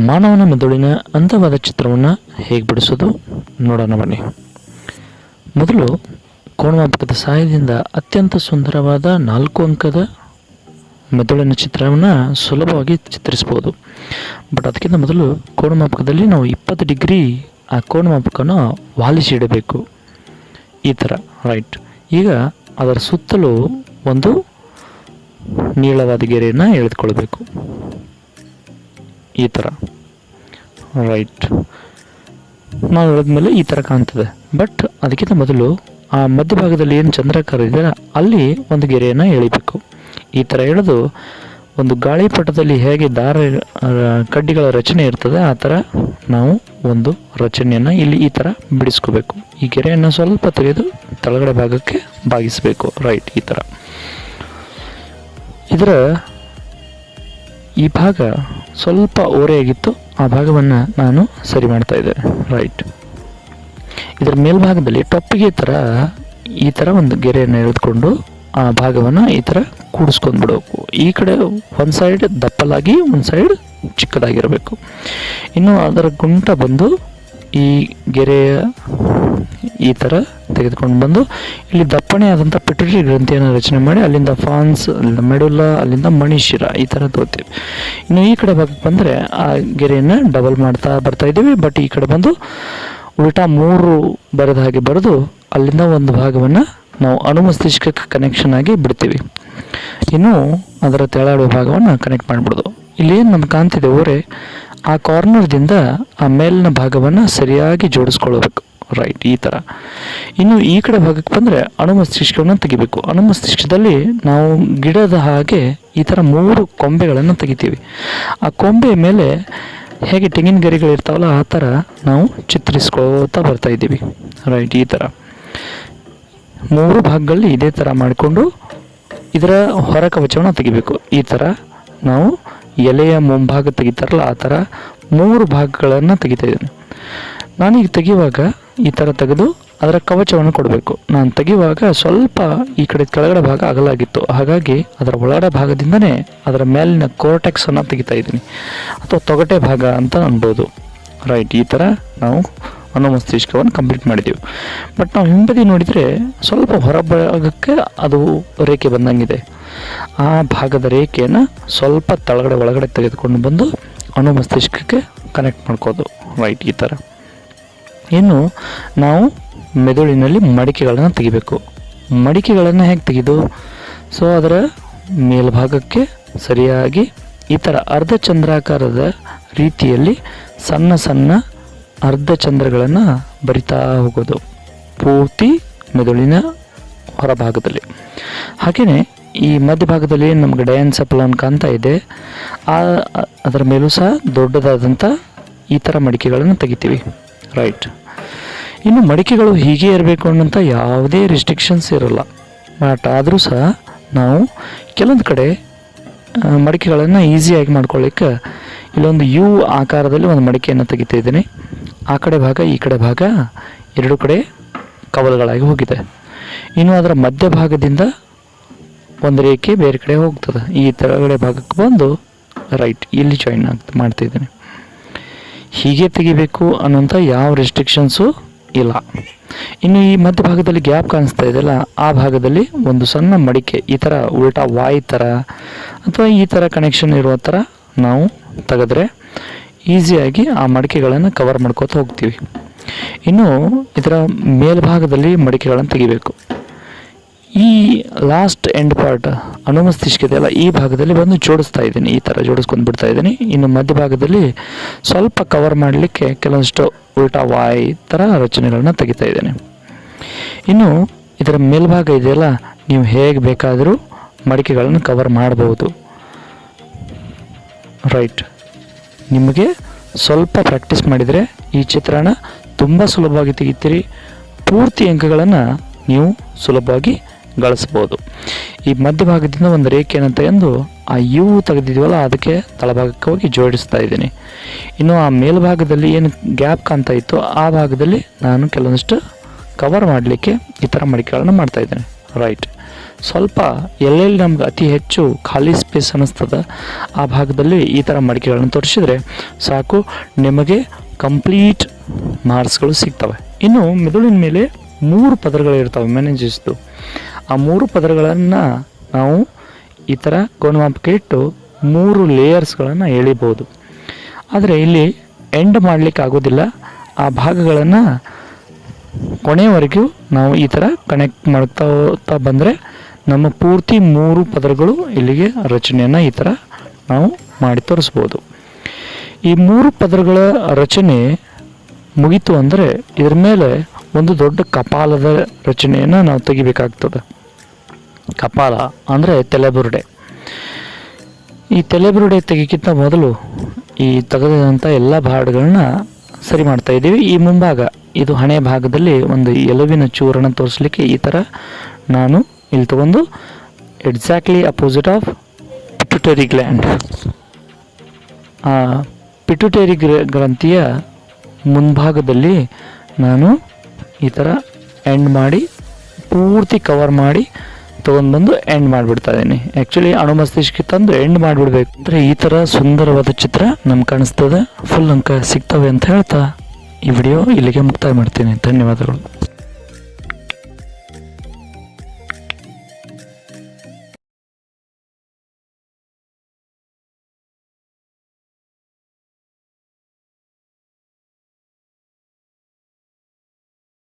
ಮಾನವನ ಮೆದುಳಿನ ಅಂದವಾದ ಚಿತ್ರವನ್ನು ಹೇಗೆ ಬಿಡಿಸೋದು ನೋಡೋಣ ಬನ್ನಿ. ಮೊದಲು ಕೋಣಮಾಪಕದ ಸಹಾಯದಿಂದ ಅತ್ಯಂತ ಸುಂದರವಾದ ನಾಲ್ಕು ಅಂಕದ ಮೆದುಳಿನ ಚಿತ್ರವನ್ನು ಸುಲಭವಾಗಿ ಚಿತ್ರಿಸ್ಬೋದು ಬಟ್ ಅದಕ್ಕಿಂತ ಮೊದಲು ಕೋಣಮಾಪಕದಲ್ಲಿ ನಾವು ಇಪ್ಪತ್ತು ಡಿಗ್ರಿ ಆ ಕೋಣಮಾಪಕನ ವಾಲಿಸಿ ಇಡಬೇಕು. ಈ ಥರ ರೈಟ್ ಈಗ ಅದರ ಸುತ್ತಲೂ ಒಂದು ನೀಳವಾದ ಗೆರೆಯನ್ನು ಎಳೆದುಕೊಳ್ಬೇಕು. ಈ ಥರ ರೈಟ್ ನಾವು ಹೇಳಿದ್ಮೇಲೆ ಈ ಥರ ಕಾಣ್ತದೆ. ಬಟ್ ಅದಕ್ಕಿಂತ ಮೊದಲು ಆ ಮಧ್ಯಭಾಗದಲ್ಲಿ ಏನು ಚಂದ್ರಕಾರ ಇದೆಯಲ್ಲ ಅಲ್ಲಿ ಒಂದು ಗೆರೆಯನ್ನು ಎಳಿಬೇಕು. ಈ ಥರ ಎಳೆದು ಒಂದು ಗಾಳಿಪಟದಲ್ಲಿ ಹೇಗೆ ದಾರ ಕಡ್ಡಿಗಳ ರಚನೆ ಇರ್ತದೆ, ಆ ಥರ ನಾವು ಒಂದು ರಚನೆಯನ್ನು ಇಲ್ಲಿ ಈ ಥರ ಬಿಡಿಸ್ಕೋಬೇಕು. ಈ ಗೆರೆಯನ್ನು ಸ್ವಲ್ಪ ತೆಗೆದು ತಳಗಡೆ ಭಾಗಕ್ಕೆ ಬಾಗಿಸಬೇಕು ರೈಟ್ ಈ ಥರ ಇದರ ಈ ಭಾಗ ಸ್ವಲ್ಪ ಓರೆಯಾಗಿತ್ತು, ಆ ಭಾಗವನ್ನು ನಾನು ಸರಿ ಮಾಡ್ತಾ ಇದ್ದೆ ರೈಟ್ ಇದರ ಮೇಲ್ಭಾಗದಲ್ಲಿ ಟೊಪ್ಪಿಗೆ ಥರ ಈ ಥರ ಒಂದು ಗೆರೆಯನ್ನು ಎಳೆದುಕೊಂಡು ಭಾಗವನ್ನು ಈ ಥರ ಕೂಡಿಸ್ಕೊಂಡ್ಬಿಡಬೇಕು ಈ ಕಡೆ ಒಂದು ಸೈಡ್ ದಪ್ಪಲಾಗಿ, ಒಂದು ಸೈಡ್ ಚಿಕ್ಕದಾಗಿರಬೇಕು. ಇನ್ನು ಅದರ ಗುಂಟ ಬಂದು ಈ ಗೆರೆಯ ಈ ಥರ ತೆಗೆದುಕೊಂಡು ಬಂದು ಇಲ್ಲಿ ದಪ್ಪಣೆ ಆದಂಥ ಪಿಟ್ರಿ ಗ್ರಂಥಿಯನ್ನು ರಚನೆ ಮಾಡಿ, ಅಲ್ಲಿಂದ ಫಾನ್ಸ್, ಅಲ್ಲಿಂದ ಮೆಡುಲ ಅಲ್ಲಿಂದ ಮಣಿಶಿರ ಈ ಥರ ತೋತೀವಿ ಇನ್ನು ಈ ಕಡೆ ಭಾಗಕ್ಕೆ ಬಂದರೆ ಆ ಗೆರೆಯನ್ನು ಡಬಲ್ ಮಾಡ್ತಾ ಬರ್ತಾ ಇದ್ದೀವಿ. ಬಟ್ ಈ ಕಡೆ ಬಂದು ಉಲ್ಟಾ ಮೂರು ಬರೆದ ಹಾಗೆ ಬರೆದು ಅಲ್ಲಿಂದ ಒಂದು ಭಾಗವನ್ನು ನಾವು ಅಣುಮಸ್ತಿಷ್ಕಕ್ಕೆ ಕನೆಕ್ಷನ್ ಆಗಿ ಬಿಡ್ತೀವಿ. ಇನ್ನು ಅದರ ತೆಳಾಡುವ ಭಾಗವನ್ನು ಕನೆಕ್ಟ್ ಮಾಡಿಬಿಡೋದು. ಇಲ್ಲಿ ಏನು ನಮ್ಗೆ ಕಾಣ್ತಿದೆ ಓರೆ ಆ ಕಾರ್ನರ್ದಿಂದ ಆ ಮೇಲಿನ ಭಾಗವನ್ನು ಸರಿಯಾಗಿ ಜೋಡಿಸ್ಕೊಳ್ಬೇಕು. ರೈಟ್ ಈ ಥರ ಇನ್ನು ಈ ಕಡೆ ಭಾಗಕ್ಕೆ ಬಂದರೆ ಅಣುಮಸ್ತಿಷ್ಕವನ್ನು ತೆಗಿಬೇಕು. ಅಣುಮಸ್ತಿಷ್ಕದಲ್ಲಿ ನಾವು ಗಿಡದ ಹಾಗೆ ಈ ಥರ ಮೂರು ಕೊಂಬೆಗಳನ್ನು ತೆಗಿತೀವಿ. ಆ ಕೊಂಬೆ ಮೇಲೆ ಹೇಗೆ ತೆಂಗಿನ ಗರಿಗಳಿರ್ತಾವಲ್ಲ, ಆ ಥರ ನಾವು ಚಿತ್ರಿಸ್ಕೋತಾ ಬರ್ತಾ ಇದ್ದೀವಿ. ರೈಟ್ ಈ ಥರ ಮೂರು ಭಾಗಗಳಲ್ಲಿ ಇದೇ ಥರ ಮಾಡಿಕೊಂಡು ಇದರ ಹೊರ ಕವಚವನ್ನು ತೆಗಿಬೇಕು. ಈ ಥರ ನಾವು ಎಲೆಯ ಮುಂಭಾಗ ತೆಗಿತಾರಲ್ಲ, ಆ ಥರ ಮೂರು ಭಾಗಗಳನ್ನು ತೆಗಿತಾ ಇದ್ದೀನಿ. ನಾನೀಗ ತೆಗೆಯುವಾಗ ಈ ಥರ ತೆಗೆದು ಅದರ ಕವಚವನ್ನು ಕೊಡಬೇಕು. ನಾನು ತೆಗೆಯುವಾಗ ಸ್ವಲ್ಪ ಈ ಕಡೆ ಕೆಳಗಡೆ ಭಾಗ ಅಗಲಾಗಿತ್ತು. ಹಾಗಾಗಿ ಅದರ ಒಳಗಡೆ ಭಾಗದಿಂದನೇ ಅದರ ಮೇಲಿನ ಕೋರ್ಟೆಕ್ಸನ್ನು ತೆಗಿತಾ ಇದ್ದೀನಿ. ಅಥವಾ ತೊಗಟೆ ಭಾಗ ಅಂತ ಅನ್ಬೋದು. ರೈಟ್ ಈ ಥರ ನಾವು ಅನುಮಸ್ತಿಷ್ಕವನ್ನು ಕಂಪ್ಲೀಟ್ ಮಾಡಿದ್ದೀವಿ ಬಟ್ ನಾವು ಹಿಂಬದಿ ನೋಡಿದರೆ ಸ್ವಲ್ಪ ಹೊರಭಾಗಕ್ಕೆ ಅದು ರೇಖೆ ಬಂದಂಗಿದೆ. ಆ ಭಾಗದ ರೇಖೆಯನ್ನು ಸ್ವಲ್ಪ ತಳಗಡೆ ಒಳಗಡೆ ತೆಗೆದುಕೊಂಡು ಬಂದು ಅಣುಮಸ್ತಿಷ್ಕಕ್ಕೆ ಕನೆಕ್ಟ್ ಮಾಡ್ಕೋದು. ರೈಟ್ ಈ ಥರ ಇನ್ನು ನಾವು ಮೆದುಳಿನಲ್ಲಿ ಮಡಿಕೆಗಳನ್ನು ತೆಗಿಬೇಕು. ಮಡಿಕೆಗಳನ್ನು ಹೇಗೆ ತೆಗೆದು? ಸೊ ಅದರ ಮೇಲ್ಭಾಗಕ್ಕೆ ಸರಿಯಾಗಿ ಈ ಥರ ಅರ್ಧ ಚಂದ್ರಾಕಾರದ ರೀತಿಯಲ್ಲಿ ಸಣ್ಣ ಸಣ್ಣ ಅರ್ಧ ಚಂದ್ರಗಳನ್ನು ಬರಿತಾ ಹೋಗೋದು. ಪೂರ್ತಿ ಮೆದುಳಿನ ಹೊರಭಾಗದಲ್ಲಿ. ಹಾಗೆಯೇ ಈ ಮಧ್ಯಭಾಗದಲ್ಲಿ ನಮಗೆ ಡಯಾನ್ಸೆಫಲಾನ್ ಕಾಣ್ತಾ ಇದೆ. ಆ ಅದರ ಮೇಲೂ ಸಹ ದೊಡ್ಡದಾದಂಥ ಈ ಥರ ಮಡಿಕೆಗಳನ್ನು ತೆಗಿತೀವಿ. ರೈಟ್. ಇನ್ನು ಮಡಿಕೆಗಳು ಹೀಗೆ ಇರಬೇಕು ಅನ್ನೋಂಥ ಯಾವುದೇ ರಿಸ್ಟ್ರಿಕ್ಷನ್ಸ್ ಇರಲ್ಲ. ಬಟ್ ಆದರೂ ಸಹ ನಾವು ಕೆಲವೊಂದು ಕಡೆ ಮಡಿಕೆಗಳನ್ನು ಈಸಿಯಾಗಿ ಮಾಡ್ಕೊಳ್ಳಿಕ್ಕೆ ಇಲ್ಲೊಂದು ಯು ಆಕಾರದಲ್ಲಿ ಒಂದು ಮಡಿಕೆಯನ್ನು ತೆಗಿತಾ ಇದ್ದೀನಿ. ಆ ಕಡೆ ಭಾಗ, ಈ ಕಡೆ ಭಾಗ, ಎರಡು ಕಡೆ ಕವಲುಗಳಾಗಿ ಹೋಗಿದೆ. ಇನ್ನು ಅದರ ಮಧ್ಯಭಾಗದಿಂದ ಒಂದು ರೇಖೆ ಬೇರೆ ಕಡೆ ಹೋಗ್ತದೆ. ಈ ತೆಳಗಡೆ ಭಾಗಕ್ಕೆ ಬಂದು ರೈಟ್ ಇಲ್ಲಿ ಜಾಯಿನ್ ಆಗ್ತಾ ಮಾಡ್ತಿದ್ದೀನಿ ಹೀಗೆ ತೆಗಿಬೇಕು ಅನ್ನೋಂಥ ಯಾವ ರೆಸ್ಟ್ರಿಕ್ಷನ್ಸು ಇಲ್ಲ. ಇನ್ನು ಈ ಮಧ್ಯ ಭಾಗದಲ್ಲಿ ಗ್ಯಾಪ್ ಕಾಣಿಸ್ತಾ ಇದೆಯಲ್ಲ ಆ ಭಾಗದಲ್ಲಿ ಒಂದು ಸಣ್ಣ ಮಡಿಕೆ, ಈ ಥರ ಉಲ್ಟಾ ವಾಯ್ ಥರ ಅಥವಾ ಈ ಥರ ಕನೆಕ್ಷನ್ ಇರುವ ಥರ ನಾವು ತೆಗೆದ್ರೆ ಈಸಿಯಾಗಿ ಆ ಮಡಿಕೆಗಳನ್ನು ಕವರ್ ಮಾಡ್ಕೋತಾ ಹೋಗ್ತೀವಿ. ಇನ್ನು ಇದರ ಮೇಲ್ಭಾಗದಲ್ಲಿ ಮಡಿಕೆಗಳನ್ನು ತೆಗಿಬೇಕು. ಈ ಲಾಸ್ಟ್ ಎಂಡ್ ಪಾರ್ಟ್ ಅನುಮಸ್ತಿಷ್ಕ ಇದೆಯಲ್ಲ ಈ ಭಾಗದಲ್ಲಿ ಬಂದು ಜೋಡಿಸ್ತಾ ಇದ್ದೀನಿ. ಈ ಥರ ಜೋಡಿಸ್ಕೊಂಡು ಬಿಡ್ತಾ ಇದ್ದೀನಿ. ಇನ್ನು ಮಧ್ಯಭಾಗದಲ್ಲಿ ಸ್ವಲ್ಪ ಕವರ್ ಮಾಡಲಿಕ್ಕೆ ಕೆಲವೊಂದಿಷ್ಟು ಉಲ್ಟಾ ವಾಯ್ ಥರ ರಚನೆಗಳನ್ನ ತೆಗಿತಾ ಇದ್ದೇನೆ. ಇನ್ನು ಇದರ ಮೇಲ್ಭಾಗ ಇದೆಯಲ್ಲ, ನೀವು ಹೇಗೆ ಬೇಕಾದರೂ ಮಡಿಕೆಗಳನ್ನು ಕವರ್ ಮಾಡಬಹುದು ರೈಟ್ ನಿಮಗೆ ಸ್ವಲ್ಪ ಪ್ರಾಕ್ಟೀಸ್ ಮಾಡಿದರೆ ಈ ಚಿತ್ರಣ ತುಂಬ ಸುಲಭವಾಗಿ ತೆಗಿತೀರಿ. ಪೂರ್ತಿ ಅಂಕಗಳನ್ನು ನೀವು ಸುಲಭವಾಗಿ ಗಳಿಸ್ಬೋದು ಈ ಮಧ್ಯಭಾಗದಿಂದ ಒಂದು ರೇಖೆಯನ್ನು ತೆಗೆದು ಆ ಯು ತೆಗೆದಿದ್ದೀವಲ್ಲ, ಅದಕ್ಕೆ ತಳಭಾಗಕ್ಕೆ ಹೋಗಿ ಜೋಡಿಸ್ತಾ ಇದ್ದೀನಿ. ಇನ್ನು ಆ ಮೇಲ್ಭಾಗದಲ್ಲಿ ಏನು ಗ್ಯಾಪ್ ಕಾಣ್ತಾ ಇತ್ತು ಆ ಭಾಗದಲ್ಲಿ ನಾನು ಕೆಲವೊಂದಿಷ್ಟು ಕವರ್ ಮಾಡಲಿಕ್ಕೆ ಈ ಥರ ಮಡಿಕೆಗಳನ್ನು ಮಾಡ್ತಾ ಇದ್ದೇನೆ. ರೈಟ್ ಸ್ವಲ್ಪ ಎಲ್ಲೆಲ್ಲಿ ನಮ್ಗೆ ಅತಿ ಹೆಚ್ಚು ಖಾಲಿ ಸ್ಪೇಸ್ ಅನ್ನಿಸ್ತದ. ಆ ಭಾಗದಲ್ಲಿ ಈ ಥರ ಮಡಿಕೆಗಳನ್ನು ತೋರಿಸಿದರೆ ಸಾಕು, ನಿಮಗೆ ಕಂಪ್ಲೀಟ್ ಮಾರ್ಕ್ಸ್ಗಳು ಸಿಗ್ತವೆ. ಇನ್ನು ಮೆದುಳಿನ ಮೇಲೆ ಮೂರು ಪದರಗಳು ಇರ್ತವೆ ಮೆನೆಜಿಸ್ದು ಆ ಮೂರು ಪದರಗಳನ್ನು ನಾವು ಈ ಥರ ಕೋನಮಾಪಕ್ಕೆ ಇಟ್ಟು ಮೂರು ಲೇಯರ್ಸ್ಗಳನ್ನು ಎಳಿಬೋದು. ಆದರೆ ಇಲ್ಲಿ ಎಂಡ್ ಮಾಡಲಿಕ್ಕೆ ಆಗೋದಿಲ್ಲ. ಆ ಭಾಗಗಳನ್ನು ಕೊನೆಯವರೆಗೂ ನಾವು ಈ ಥರ ಕನೆಕ್ಟ್ ಮಾಡ್ತಾ ಬಂದರೆ ನಮ್ಮ ಪೂರ್ತಿ ಮೂರು ಪದರಗಳು ಇಲ್ಲಿಗೆ ರಚನೆಯನ್ನು ಈ ಥರ ನಾವು ಮಾಡಿ ತೋರಿಸ್ಬೋದು. ಈ ಮೂರು ಪದರಗಳ ರಚನೆ ಮುಗಿತು ಅಂದರೆ ಇದ್ರ ಮೇಲೆ ಒಂದು ದೊಡ್ಡ ಕಪಾಲದ ರಚನೆಯನ್ನು ನಾವು ತೆಗಿಬೇಕಾಗ್ತದೆ. ಕಪಾಲ ಅಂದರೆ ತಲೆಬುರುಡೆ. ಈ ತಲೆಬುರುಡೆ ತೆಗಿಕ್ಕಿಂತ ಮೊದಲು ಈ ತೆಗೆದಂಥ ಎಲ್ಲ ಭಾಗಗಳನ್ನ ಸರಿ ಮಾಡ್ತಾ ಇದ್ದೀವಿ. ಈ ಮುಂಭಾಗ, ಇದು ಹಣೆ ಭಾಗದಲ್ಲಿ ಒಂದು ಎಲುವಿನ ಚೂರನ್ನು ತೋರಿಸ್ಲಿಕ್ಕೆ ಈ ಥರ ನಾನು ಇಲ್ಲಿ ತಗೊಂಡು exactly opposite of pituitary gland ಆ ಗ್ರ, ಗ್ರಂಥಿಯ ಮುಂಭಾಗದಲ್ಲಿ ನಾನು ಈ ಥರ ಎಂಡ್ ಮಾಡಿ, ಪೂರ್ತಿ ಕವರ್ ಮಾಡಿ ತೊಗೊಂಡ್ಬಂದು ಎಂಡ್ ಮಾಡಿಬಿಡ್ತಾ ಇದ್ದೀನಿ. ಆ್ಯಕ್ಚುಲಿ ಅಣು ಮಸ್ತಿಷ್ಕ ತಂದು ಎಂಡ್ ಮಾಡಿಬಿಡ್ಬೇಕು. ಅಂದರೆ ಈ ಥರ ಸುಂದರವಾದ ಚಿತ್ರ ನಮ್ಗೆ ಕಾಣಿಸ್ತದೆ. ಫುಲ್ ಅಂಕ ಸಿಗ್ತವೆ ಅಂತ ಹೇಳ್ತಾ ಈ ವಿಡಿಯೋ ಇಲ್ಲಿಗೆ ಮುಕ್ತಾಯ ಮಾಡ್ತೀನಿ. ಧನ್ಯವಾದಗಳು.